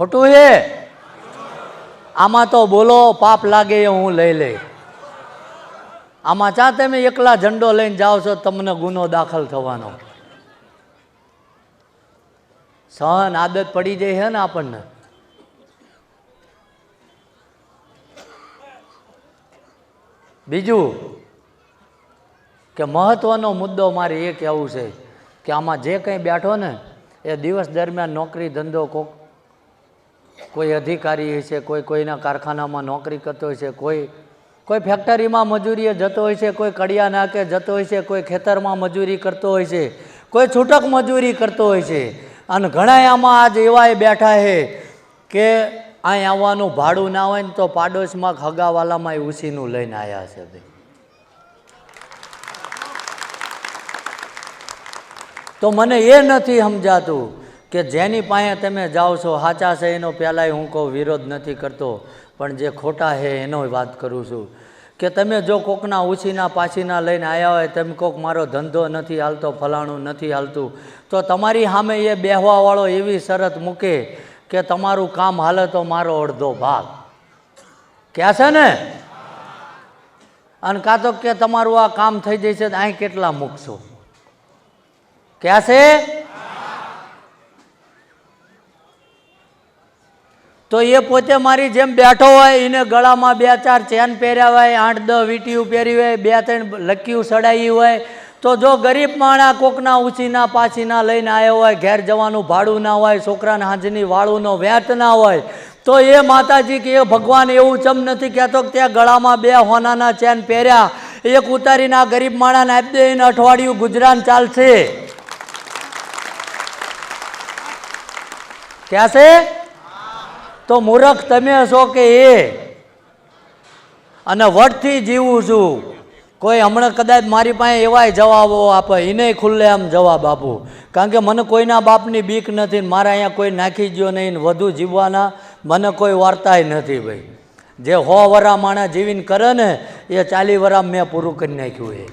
ખોટું છે? આમાં તો બોલો, પાપ લાગે એ હું લઈ લઈ. આમાં ચા તમે એકલા ઝંડો લઈને જાઓ છો, તમને ગુનો દાખલ થવાનો. સહન આદત પડી જાય છે ને આપણને. બીજું કે મહત્વનો મુદ્દો મારે એ કહેવું છે કે આમાં જે કંઈ બેઠો ને, એ દિવસ દરમિયાન નોકરી ધંધો કોક કોઈ અધિકારી હોય છે, કોઈ કોઈના કારખાનામાં નોકરી કરતો હોય છે, કોઈ કોઈ ફેક્ટરીમાં મજૂરીએ જતો હોય છે, કોઈ કડિયા નાકે જતો હોય છે, કોઈ ખેતરમાં મજૂરી કરતો હોય છે, કોઈ છૂટક મજૂરી કરતો હોય છે. અને ઘણા આમાં આજ એવાય બેઠા છે કે અહીં આવવાનું ભાડું ના હોય ને તો પાડોશમાં ખગાવાલામાં એ ઉસીનું લઈને આવ્યા છે ભાઈ. તો મને એ નથી સમજાતું કે જેની પાસે તમે જાઓ છો, સાચા છે એનો પહેલાંય હું કહું, વિરોધ નથી કરતો, પણ જે ખોટા છે એનો વાત કરું છું. કે તમે જો કોકના ઉછીના પાછીના લઈને આવ્યા હોય, તમે કોક મારો ધંધો નથી હાલતો, ફલાણું નથી હાલતું, તો તમારી સામે એ બેહવાવાળો એવી શરત મૂકે કે તમારું કામ હાલે તો મારો અડધો ભાગ. ક્યાં છે ને? અને કાં તો કે તમારું આ કામ થઈ જશે તો અહીં કેટલા મૂકશો? ક્યાં છે? તો એ પોતે મારી જેમ બેઠો હોય, એને ગળામાં બે ચાર ચેન પહેર્યા હોય, આઠ દસ વીટીયું પહેરી હોય, બે ત્રણ લક્કીયું સડાઈ હોય, તો જો ગરીબ માણા કોકના ઉછીના પાછીના લઈને આવ્યો હોય, ઘેર જવાનું ભાડું ના હોય, છોકરાને હાંજની વાળુનો વ્યાટ ના હોય, તો એ માતાજી કે એ ભગવાન એવું ચમ નથી કહેતો કે ત્યાં ગળામાં બે હોનાના ચેન પહેર્યા, એક ઉતારીને આ ગરીબ માણાને આપી દે, એને અઠવાડિયું ગુજરાન ચાલશે. ક્યાં છે? તો મૂર્ખ તમે છો કે એ? અને વટથી જીવું છું. કોઈ હમણાં કદાચ મારી પાસે એવાય જવાબો આપે એને ખુલ્લે આમ જવાબ આપું. કારણ કે મને કોઈના બાપની બીક નથી મારા અહીંયા કોઈ નાખી ગયો નહીં વધુ જીવવાના મને કોઈ વાર્તાય નથી ભાઈ. જે હો વરા માણસ જીવીને કરે ને, એ ચાલી વરા મેં પૂરું કરી નાખ્યું એ.